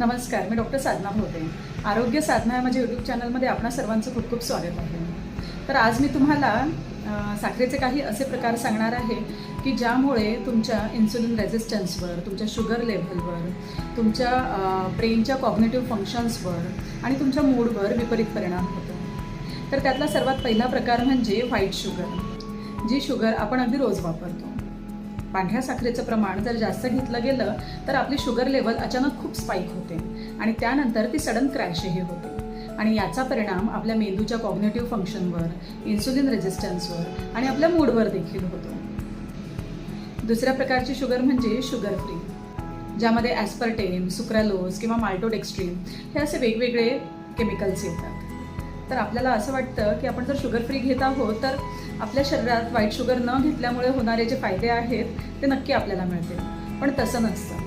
नमस्कार मी डॉक्टर साधना भोते आरोग्य साधना या माझ्या यूट्यूब चॅनलमध्ये आपणा सर्वांचं खूप खूप स्वागत आहे. तर आज मी तुम्हाला साखरेचे काही असे प्रकार सांगणार आहे की ज्यामुळे तुमच्या इन्सुलिन रेझिस्टन्सवर तुमच्या शुगर लेव्हलवर तुमच्या ब्रेनच्या कॉग्नेटिव्ह फंक्शन्सवर आणि तुमच्या मूडवर विपरीत परिणाम होतो. तर त्यातला सर्वात पहिला प्रकार म्हणजे व्हाईट शुगर जी शुगर आपण अगदी रोज वापरतो. पांढऱ्या साखरेचं प्रमाण जर जास्त घेतलं गेलं तर आपली शुगर लेवल अचानक खूप स्पाईक होते. आणि त्यानंतर ती सडन क्रॅशही होते. आणि याचा परिणाम आपल्या मेंदूच्या कॉग्नेटिव्ह फंक्शनवर इन्सुलिन रेझिस्टन्सवर आणि आपल्या मूडवर देखील होतो. दुसऱ्या प्रकारची शुगर म्हणजे शुगर फ्री ज्यामध्ये ॲस्पर्टेम सुक्रालोज किंवा माल्टोडेक्स्ट्रीम हे असे वेगवेगळे केमिकल्स येतात. तर आपल्याला असं वाटतं की आपण जर शुगर फ्री घेत आहोत तर आपल्या शरीरात व्हाईट शुगर न घेतल्यामुळे होणारे जे फायदे आहेत ते नक्की आपल्याला मिळतील. पण तसं नसतं.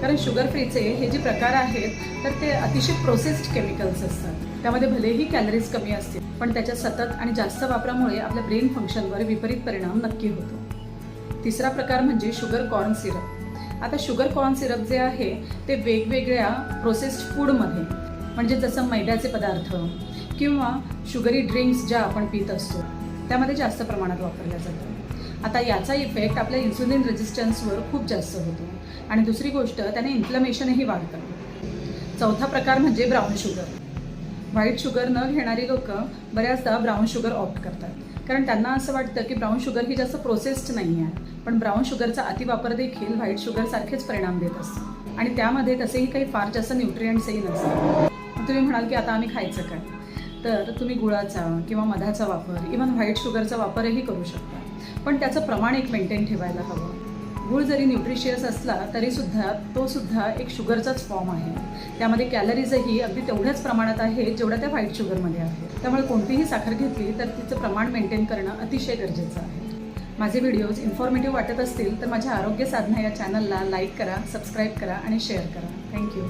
कारण शुगर फ्रीचे हे जे प्रकार आहेत तर ते अतिशय प्रोसेस्ड केमिकल्स असतात. त्यामध्ये भलेही कॅलरीज कमी असतील पण त्याच्या सतत आणि जास्त वापरामुळे आपल्या ब्रेन फंक्शनवर विपरीत परिणाम नक्की होतो. तिसरा प्रकार म्हणजे शुगर कॉर्न सिरप आता शुगर कॉर्न सिरप जे आहे ते वेगवेगळ्या प्रोसेस्ड फूडमध्ये म्हणजे जसं मैद्याचे पदार्थ किंवा शुगरी ड्रिंक्स ज्या आपण पित असतो त्यामध्ये जास्त प्रमाणात वापरल्या जातात. आता याचा इफेक्ट आपल्या इन्सुलिन रेझिस्टन्सवर खूप जास्त होतो. आणि दुसरी गोष्ट त्याने इन्फ्लमेशनही वाढतं. चौथा प्रकार म्हणजे ब्राऊन शुगर व्हाईट शुगर न घेणारी लोक बऱ्याचदा ब्राऊन शुगर ऑप्ट करतात. कारण त्यांना असं वाटतं की ब्राऊन शुगर ही जास्त प्रोसेस्ड नाही आहे. पण ब्राऊन शुगरचा अतिवापर देखील व्हाईट शुगरसारखेच परिणाम देत असतो. आणि त्यामध्ये तसेही काही फार जास्त न्यूट्रियंट्सही नसतात. तुम्ही म्हणाल की आता आम्ही खायचं काय? तर तुम्ही गुळाचा किंवा मधाचा वापर इव्हन व्हाईट शुगरचा वापरही करू शकता. पण त्याचं प्रमाण एक मेंटेन ठेवायला हवं. गुळ जरी न्यूट्रिशियस असला तरीसुद्धा तो सुद्धा एक शुगरचाच फॉर्म आहे. त्यामध्ये कॅलरीजही अगदी तेवढ्याच प्रमाणात आहेत जेवढ्या त्या व्हाईट शुगरमध्ये आहे त्यामुळे कोणतीही साखर घेतली तर तिचं प्रमाण मेंटेन करणं अतिशय गरजेचं आहे. माझे व्हिडिओज इन्फॉर्मेटिव्ह वाटत असतील तर माझ्या आरोग्य साधना या चॅनलला लाईक करा सबस्क्राईब करा आणि शेअर करा. थँक्यू